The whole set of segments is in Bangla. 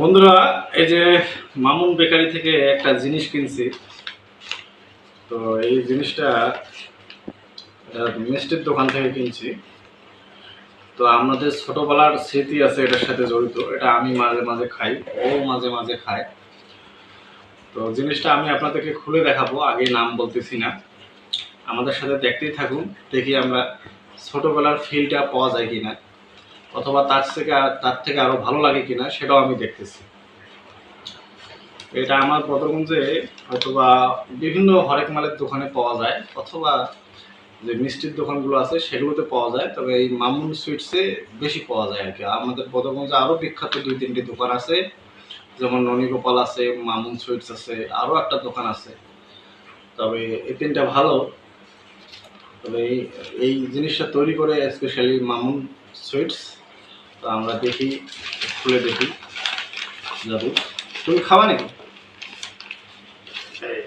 বন্ধুরা, এই যে মামুন বেকারি থেকে একটা জিনিস কিনছি। তো এই জিনিসটা মিষ্টির দোকান থেকে কিনছি। তো আমাদের ছোটবেলার স্মৃতি আছে এটার সাথে জড়িত, এটা আমি মাঝে মাঝে খাই, ও মাঝে মাঝে খায়। তো জিনিসটা আমি আপনাদেরকে খুলে দেখাবো, আগে নাম বলতেছি না। আমাদের সাথে দেখতেই থাকুন, দেখি আমরা ছোটবেলার ফিলটা পাওয়া যায় কিনা। অথবা তার থেকে তার থেকে আরও ভালো লাগে কিনা সেটাও আমি দেখতেছি। এটা আমার পদগঞ্জে অথবা বিভিন্ন হরেক মালের দোকানে পাওয়া যায়, অথবা যে মিষ্টির দোকানগুলো আছে সেগুলোতে পাওয়া যায়, তবে এই মামুন সুইটসে বেশি পাওয়া যায় আর কি আমাদের পদগঞ্জে আরও বিখ্যাত দুই তিনটি দোকান আছে, যেমন ননীগোপাল আছে, মামুন সুইটস আছে আরও একটা দোকান আছে। তবে এই তিনটা ভালো। তবে এই জিনিসটা তৈরি করে স্পেশালি মামুন সুইটস তো আমরা দেখি, খুলে দেখি। যাব। তুমি খাবা নাকি? যে-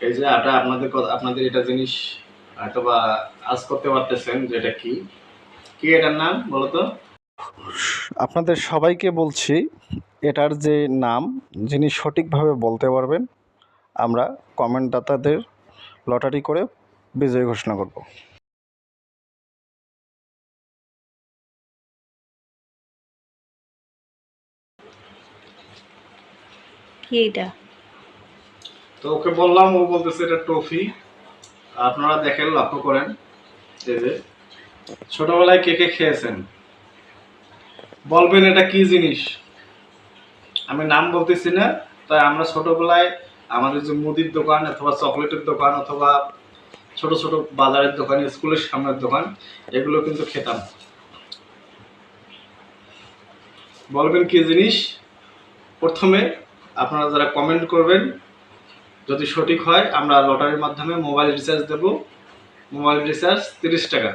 এই যে আটা, আপনাদের আপনাদের এটা জিনিস হয়তোবা আজ করতে পারতেছেন যে এটা কি? কি এটার নাম বলো তো? আপনাদের সবাইকে বলছি, এটার যে নাম, যিনি সঠিকভাবে বলতে পারবেন, আমরা কমেন্টদাতাদের লটারি করে বিজয় ঘোষণা করব। কি এটা তো ওকে বললাম ও বলতেছে এটা টফি আপনারা দেখেন লক্ষ্য করেন যে ছোটবেলায় কে কে খেয়েছেন? বলবেন এটা কি জিনিস? আমি নাম বলতেছি না তাই আমরা ছোটবেলায় আমাদের যে মুদির দোকান অথবা চকলেটের দোকান অথবা ছোট ছোট বাজারের দোকান, স্কুলের সামনের দোকান, এগুলো কিন্তু খেতাম। বলবেন কি জিনিস? প্রথমে আপনারা যারা কমেন্ট করবেন, যদি সঠিক হয় আমরা লটারির মাধ্যমে মোবাইল রিচার্জ দেব। মোবাইল রিচার্জ তিরিশ টাকা।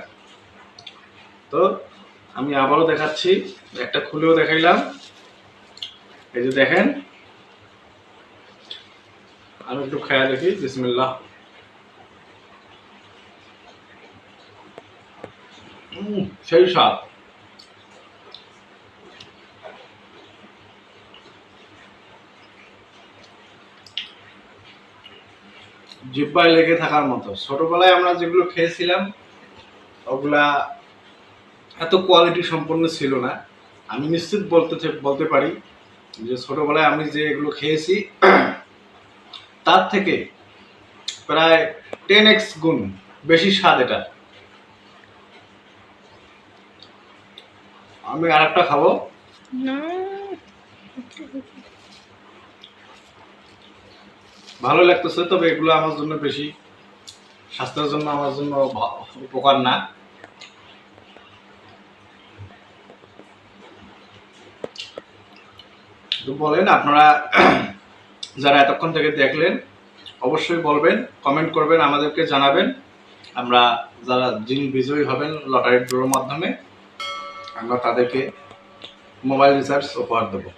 তো আমি আবারও দেখাচ্ছি, একটা খুলেও দেখাইলাম। এই যে দেখেন আমি একটু খায়া দেখি বিসমিল্লাহ। সেই স্বাদ। জিব্বায় লেগে থাকার মতো। ছোটবেলায় আমরা যেগুলো খেয়েছিলাম, ওগুলা এত কোয়ালিটি সম্পন্ন ছিল না। আমি নিশ্চিত বলতে বলতে পারি যে ছোটবেলায় আমি যে এগুলো খেয়েছি তার থেকে প্রায় টেন এক্স গুণ বেশি স্বাদ এটা। আমি আর একটা খাব ভালো লাগতেছে তবে এগুলো আমার জন্য বেশি। স্বাস্থ্যের জন্য আমার জন্য উপকার না। বলেন আপনারা যারা এতক্ষণ থেকে দেখলেন, অবশ্যই বলবেন কমেন্ট করবেন, আমাদেরকে জানাবেন। আমরা যারা যিনি বিজয়ী হবেন লটারির ড্রোর মাধ্যমে, আমরা তাদেরকে মোবাইল রিচার্জ উপহার দেবো।